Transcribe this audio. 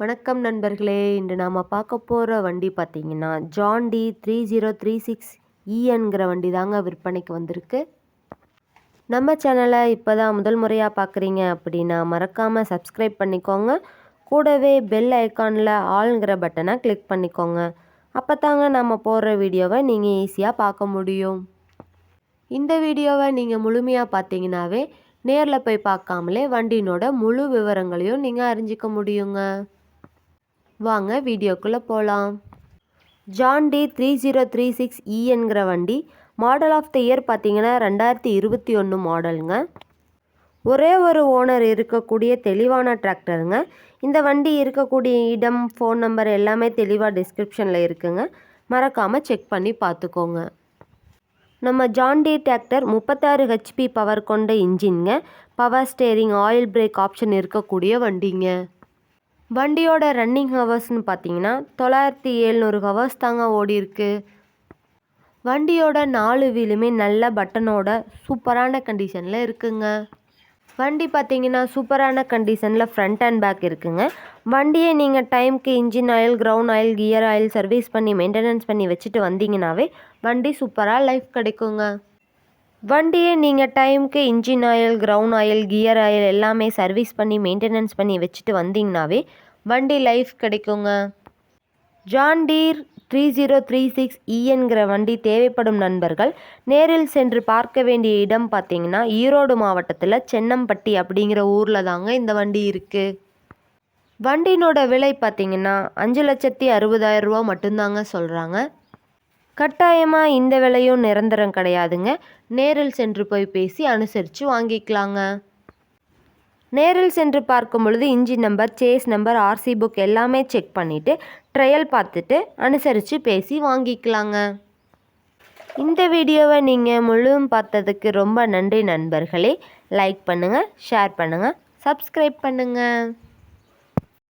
வணக்கம் நண்பர்களே. இன்று நாம் பார்க்க போகிற வண்டி பார்த்தீங்கன்னா John Deere three zero three six இஎன்கிற வண்டி தாங்க விற்பனைக்கு வந்திருக்கு. நம்ம சேனலை இப்போ தான் முதல் முறையாக பார்க்குறீங்க அப்படின்னா மறக்காமல் சப்ஸ்கிரைப் பண்ணிக்கோங்க. கூடவே பெல் ஐக்கானில் ஆளுங்கிற பட்டனை கிளிக் பண்ணிக்கோங்க. அப்போ தாங்க நம்ம போடுற வீடியோவை நீங்கள் ஈஸியாக பார்க்க முடியும். இந்த வீடியோவை நீங்கள் முழுமையாக பார்த்தீங்கன்னாவே நேரில் போய் பார்க்காமலே வண்டியினோட முழு விவரங்களையும் நீங்கள் அறிஞ்சிக்க முடியுங்க. வாங்க வீடியோக்குள்ளே போகலாம் John Deere three zero three six இஎன்கிற e வண்டி மாடல் ஆஃப் த இயர் பார்த்திங்கன்னா ரெண்டாயிரத்தி இருபத்தி ஒன்று மாடலுங்க ஒரே ஒரு ஓனர் இருக்கக்கூடிய தெளிவான டிராக்டருங்க இந்த வண்டி இருக்கக்கூடிய இடம் ஃபோன் நம்பர் எல்லாமே தெளிவாக டிஸ்கிரிப்ஷனில் இருக்குங்க. மறக்காமல் செக் பண்ணி பார்த்துக்கோங்க. நம்ம ஜான்டி டிராக்டர் முப்பத்தாறு ஹெச்பி பவர் கொண்ட இன்ஜின்ங்க power steering oil brake option இருக்கக்கூடிய வண்டிங்க. வண்டியோட ரன்னிங் ஹவர்ஸ்னு பார்த்தீங்கன்னா தொள்ளாயிரத்தி எழுநூறு ஹவர்ஸ் தாங்க ஓடிருக்கு வண்டியோட நாலு வீலுமே நல்ல பட்டனோட சூப்பரான கண்டிஷனில் இருக்குங்க. வண்டி பார்த்தீங்கன்னா சூப்பரான கண்டிஷனில் ஃப்ரண்ட் அண்ட் பேக் இருக்குங்க. வண்டியை நீங்கள் டைம்க்கு engine oil ground oil gear oil service பண்ணி மெயின்டெனன்ஸ் பண்ணி வச்சுட்டு வந்தீங்கன்னாவே வண்டி சூப்பராக லைஃப் கிடைக்குங்க. வண்டியை நீங்கள் டைமுக்கு engine oil ground oil gear oil எல்லாமே சர்வீஸ் பண்ணி மெயின்டெனன்ஸ் பண்ணி வச்சுட்டு வந்தீங்கனாவே வண்டி லைஃப் கிடைக்குங்க. John Deere three zero three six இஎன்கிற வண்டி தேவைப்படும் நண்பர்கள் நேரில் சென்று பார்க்க வேண்டிய இடம் பார்த்தீங்கன்னா ஈரோடு மாவட்டத்தில் சென்னம்பட்டி அப்படிங்கிற ஊரில் தாங்க இந்த வண்டி இருக்குது வண்டியினோட விலை பார்த்தீங்கன்னா அஞ்சு லட்சத்தி அறுபதாயிரம் ரூபா மட்டும்தாங்க சொல்கிறாங்க கட்டாயமாக இந்த விலையும் நிரந்தரம் கிடையாதுங்க. நேரில் சென்று போய் பேசி அனுசரித்து வாங்கிக்கலாங்க. நேரில் சென்று பார்க்கும் பொழுது engine number chassis number RC book எல்லாமே செக் பண்ணிவிட்டு ட்ரையல் பார்த்துட்டு அனுசரித்து பேசி வாங்கிக்கலாங்க. இந்த வீடியோவை நீங்கள் முழுவதும் பார்த்ததுக்கு ரொம்ப நன்றி நண்பர்களே. லைக் பண்ணுங்கள் ஷேர் பண்ணுங்கள் சப்ஸ்கிரைப் பண்ணுங்கள்